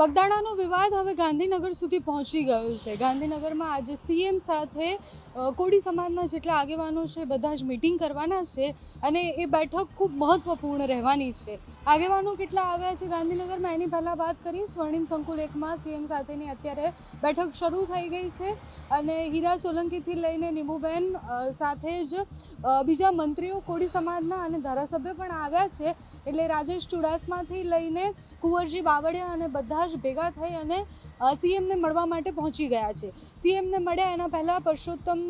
બગદાણાનો વિવાદ હવે ગાંધીનગર સુધી પહોંચી ગયો છે. ગાંધીનગરમાં આજે સીએમ સાથે કોડી સમાજના જેટલા આગેવાનો છે, બધા જ મિટિંગ કરવાના છે અને એ બેઠક ખૂબ મહત્વપૂર્ણ રહેવાની છે. આગેવાનો કેટલા આવ્યા છે ગાંધીનગરમાં એની પહેલાં વાત કરી સ્વર્ણિમ સંકુલ એકમાં સીએમ સાથેની અત્યારે બેઠક શરૂ થઈ ગઈ છે અને હીરા સોલંકીથી લઈને નીમુબેન સાથે જ બીજા મંત્રીઓ કોળી સમાજના અને ધારાસભ્ય પણ આવ્યા છે. એટલે રાજેશ ચુડાસમાથી લઈને કુંવરજી બાવળિયા અને બધા જ ભેગા થઈ અને સીએમને મળવા માટે પહોંચી ગયા છે. સીએમને મળ્યા એના પહેલાં પરસોત્તમ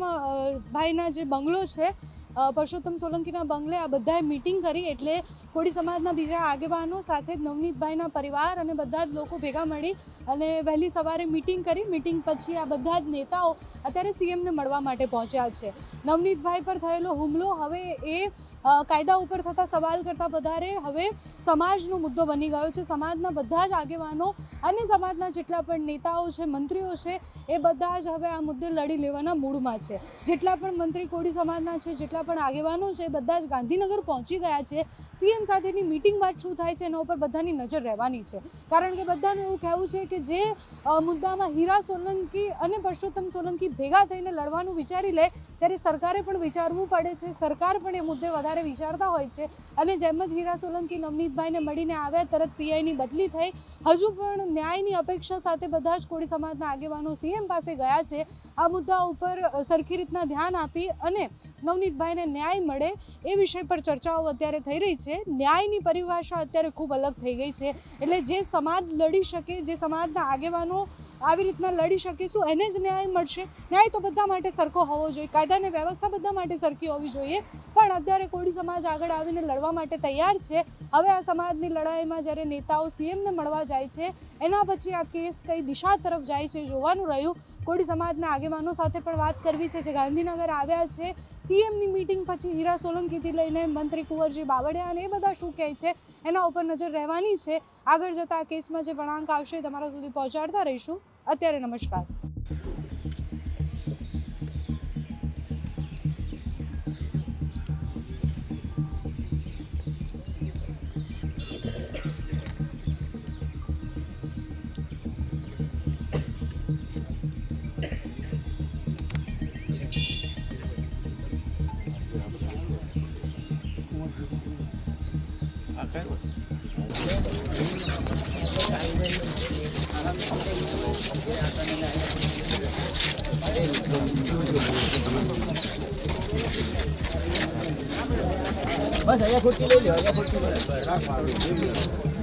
ભાઈના જે બંગલો છે પરસોત્તમ સોલંકીના બંગલે આ બધાએ મિટિંગ કરી એટલે કોળી સમાજના બીજા આગેવાનો સાથે નવનીતભાઈના પરિવાર અને બધા જ લોકો ભેગા મળી અને વહેલી સવારે મિટિંગ કરી. મિટિંગ પછી આ બધા જ નેતાઓ અત્યારે સીએમને મળવા માટે પહોંચ્યા છે. નવનીતભાઈ પર થયેલો હુમલો હવે એ કાયદા ઉપર થતા સવાલ કરતાં વધારે હવે સમાજનો મુદ્દો બની ગયો છે. સમાજના બધા જ આગેવાનો અને સમાજના જેટલા પણ નેતાઓ છે, મંત્રીઓ છે, એ બધા જ હવે આ મુદ્દે લડી લેવાના મૂડમાં છે. જેટલા પણ મંત્રી કોળી સમાજના છે, જેટલા પણ આગેવાનો છે, બધા જ ગાંધીનગર પહોંચી ગયા છે. સીએમ સાથેની મિટિંગ બાદ શું થાય છે, એના ઉપર બધાની નજર રહેવાની છે. કારણ કે બધાનું એવું કહેવું છે કે જે મુદ્દામાં હીરા સોલંકી અને પરસોત્તમ સોલંકી ભેગા થઈને લડવાનું વિચારી લે, ત્યારે સરકારે પણ વિચારવું પડે છે. સરકાર પણ એ મુદ્દે વધારે વિચારતા હોય છે. અને જેમ જ હીરા સોલંકી નવનીતભાઈને મળીને આવ્યા, તરત પીઆઈની બદલી થઈ. હજુ પણ ન્યાયની અપેક્ષા સાથે બધા જ કોળી સમાજના આગેવાનો સીએમ પાસે ગયા છે. આ મુદ્દા ઉપર સરખી રીતના ધ્યાન આપી અને નવનીતભાઈને ન્યાય મળે એ વિષય પર ચર્ચાઓ અત્યારે થઈ રહી છે. ન્યાયની પરિભાષા અત્યારે ખૂબ અલગ થઈ ગઈ છે. એટલે જે સમાજ લડી શકે, જે સમાજના આગેવાનો આવી રીતના લડી શકે, શું એને જ ન્યાય મળશે? ન્યાય તો બધા માટે સરખો હોવો જોઈએ. કાયદાને વ્યવસ્થા બધા માટે સરખી હોવી જોઈએ. પણ અત્યારે કોળી સમાજ આગળ આવીને લડવા માટે તૈયાર છે. હવે આ સમાજની લડાઈમાં જ્યારે નેતાઓ સીએમને મળવા જાય છે, એના પછી આ કેસ કઈ દિશા તરફ જાય છે જોવાનું રહ્યું. કોળી સમાજના આગેવાનો સાથે પણ વાત કરવી છે જે ગાંધીનગર આવ્યા છે. સીએમની મિટિંગ પછી હીરા સોલંકીથી લઈને મંત્રી કુંવરજી બાવળિયા અને એ બધા શું કહે છે એના ઉપર નજર રહેવાની છે. આગળ જતાં કેસમાં જે વળાંક આવશે તમારા સુધી પહોંચાડતા રહીશું. અત્યારે નમસ્કાર. બસ અહીંયા ખુરશી લઈ લો અહીંયા ખુરશી લઈ લો.